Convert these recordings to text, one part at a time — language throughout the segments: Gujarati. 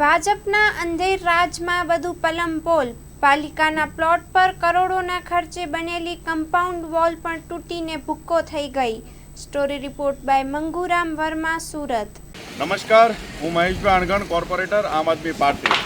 ભાજપના અંધેર રાજમાં વધુ પલમપોલ પાલિકાના પ્લોટ પર કરોડોના ખર્ચે બનેલી કમ્પાઉન્ડ વોલ પણ તૂટીને ભૂક્કો થઈ ગઈ. Story report by Manguram Verma, Surat. નમસ્કાર, હું મહેશભાઈ અણગણ કોર્પોરેટર, આમ આદમી પાર્ટી.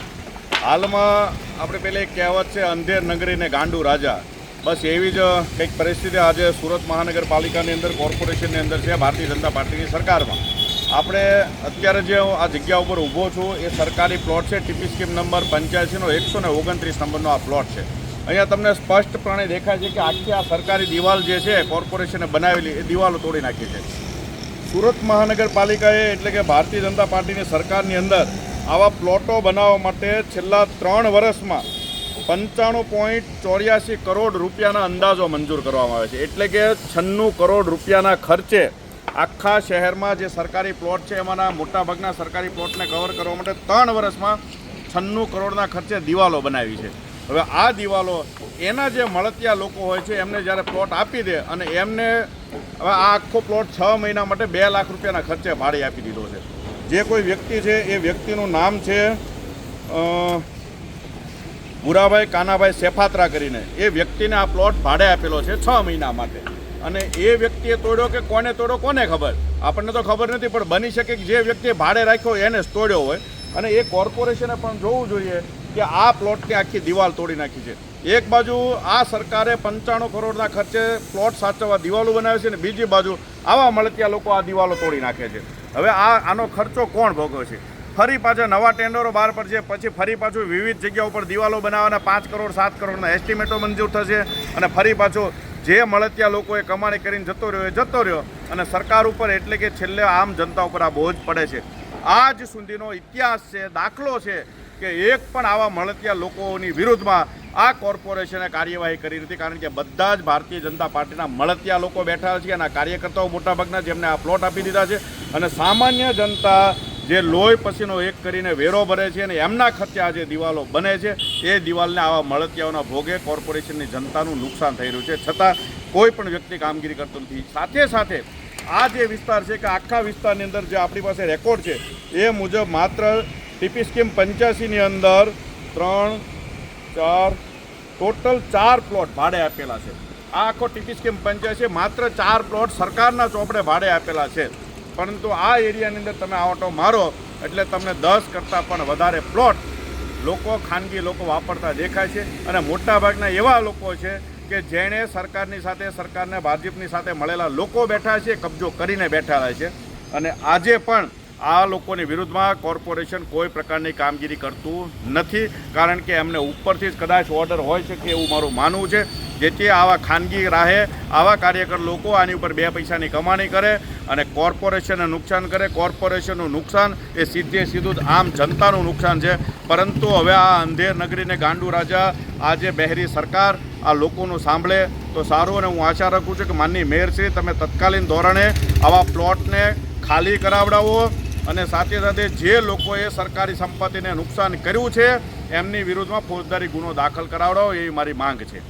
હાલમાં આપણે પેલી એક કહેવત છે, અંધેર નગરી ને ગાંડુ રાજા. બસ એવી જ કંઈક પરિસ્થિતિ આજે સુરત મહાનગરપાલિકાની અંદર, કોર્પોરેશનની અંદર છે, ભારતીય જનતા પાર્ટીની સરકારમાં. આપણે અત્યારે જે હું આ જગ્યા ઉપર ઊભો છું, એ સરકારી પ્લોટ છે, ટીપી સ્કીમ નંબર પંચ્યાસીનો, એકસો ને ઓગણત્રીસ નંબરનો આ પ્લોટ છે. અહીંયા તમને સ્પષ્ટપણે દેખાય છે કે આખી આ સરકારી દિવાલ જે છે, કોર્પોરેશને બનાવેલી, એ દિવાલો તોડી નાખી છે. સુરત મહાનગરપાલિકાએ એટલે કે ભારતીય જનતા પાર્ટીની સરકારની અંદર આવા પ્લોટો બનાવવા માટે છેલ્લા ત્રણ વર્ષમાં પંચાણું પોઈન્ટ ચોર્યાસી કરોડ રૂપિયાના અંદાજો મંજૂર કરવામાં આવે છે. એટલે કે છન્નું કરોડ રૂપિયાના ખર્ચે આખા શહેરમાં જે સરકારી પ્લોટ છે, એમાંના મોટાભાગના સરકારી પ્લોટને કવર કરવા માટે ત્રણ વર્ષમાં છન્નું કરોડના ખર્ચે દિવાલો બનાવી છે. હવે આ દિવાલો, એના જે મળતિયા લોકો હોય છે, એમને જ્યારે પ્લોટ આપી દે અને એમને હવે આ આખો પ્લોટ છ મહિના માટે બે લાખ રૂપિયાના ખર્ચે ભાડે આપી દીધો છે. જે કોઈ વ્યક્તિ છે, એ વ્યક્તિનું નામ છે ભુરાભાઈ કાનાભાઈ સેફાત્રા કરીને. એ વ્યક્તિને આ પ્લોટ ભાડે આપેલો છે છ મહિના માટે. અને એ વ્યક્તિએ તોડ્યો કે કોને તોડ્યો કોને ખબર? આપણને તો ખબર નથી, પણ બની શકે કે જે વ્યક્તિએ ભાડે રાખ્યો એને જ તોડ્યો હોય. અને એ કોર્પોરેશને પણ જોવું જોઈએ કે આ પ્લોટની આખી દિવાલ તોડી નાખી છે. એક બાજુ આ સરકારે પંચાણું કરોડના ખર્ચે પ્લોટ સાચવવા દિવાલો બનાવે છે અને બીજી બાજુ આવા મળતિયા લોકો આ દિવાલો તોડી નાખે છે. હવે આ, આનો ખર્ચો કોણ ભોગવે છે? ફરી પાછા નવા ટેન્ડરો બહાર પડશે. પછી ફરી પાછું વિવિધ જગ્યા ઉપર દિવાલો બનાવવાના પાંચ કરોડ, સાત કરોડના એસ્ટિમેટો મંજૂર થશે. અને ફરી પાછું જે મળતિયા લોકોએ કમાણી કરીને જતો રહ્યો એ જતો રહ્યો. અને સરકાર ઉપર એટલે કે છેલ્લે આમ જનતા ઉપર આ બોજ પડે છે. આજ સુધીનો ઇતિહાસ છે, દાખલો છે કે એક પણ આવા મળતિયા લોકોની વિરુદ્ધમાં આ કોર્પોરેશને કાર્યવાહી કરી હતી કારણ કે બધા જ ભારતીય જનતા પાર્ટીના મળતિયા લોકો બેઠા છે અને કાર્યકર્તાઓ મોટાભાગના જેમને આ પ્લોટ આપી દીધા છે. અને સામાન્ય જનતા જે લોહી પસીનો એક કરીને વેરો ભરે છે અને એમના ખર્ચે આ જે દિવાલો બને છે, એ દિવાલને આવા મળતિયાઓના ભોગે કોર્પોરેશનની જનતાનું નુકસાન થઈ રહ્યું છે. છતાં કોઈ પણ વ્યક્તિ કામગીરી કરતું નથી. સાથે સાથે આ જે વિસ્તાર છે કે આખા વિસ્તારની અંદર જે આપણી પાસે રેકોર્ડ છે, એ મુજબ માત્ર ટીપી સ્કીમ પંચ્યાસીની અંદર ત્રણ, ચાર, ટોટલ ચાર પ્લોટ ભાડે આપેલા છે. આ આખો ટીપી સ્કીમ પંચ્યાસી, માત્ર ચાર પ્લોટ સરકારના ચોપડે ભાડે આપેલા છે. પરંતુ આ એરિયાની અંદર તમે આટો મારો, એટલે તમને દસ કરતાં પણ વધારે પ્લોટ લોકો, ખાનગી લોકો વાપરતા દેખાય છે. અને મોટાભાગના એવા લોકો છે કે જેણે સરકારની સાથે, સરકારને ભાજપની સાથે મળેલા લોકો બેઠા છે, કબજો કરીને બેઠેલા છે. અને આજે પણ આ લોકોની વિરુદ્ધમાં કોર્પોરેશન કોઈ પ્રકારની કામગીરી કરતું નથી, કારણ કે એમને ઉપરથી જ કદાચ ઓર્ડર હોય છે કે એવું મારું માનવું છે. જેથી આવા ખાનગી રાહે આવા કાર્યકર લોકો આની ઉપર બે પૈસાની કમાણી કરે અને કોર્પોરેશનને નુકસાન કરે. કોર્પોરેશનનું નુકસાન એ સીધે સીધું જ આમ જનતાનું નુકસાન છે. પરંતુ હવે આ અંધેર નગરીને ગાંડુ રાજા આજે બહેરી સરકાર આ લોકોનું સાંભળે તો સારું અને હું આશા રાખું છું કે માનની મેયરશ્રી તમે તત્કાલીન ધોરણે આવા પ્લોટને ખાલી કરાવડાવો અને સાથે સાથે જે લોકોએ સરકારી સંપત્તિને નુકસાન કર્યું છે, એમની વિરુદ્ધમાં ફોજદારી ગુનો દાખલ કરાવડાવો એવી મારી માંગ છે.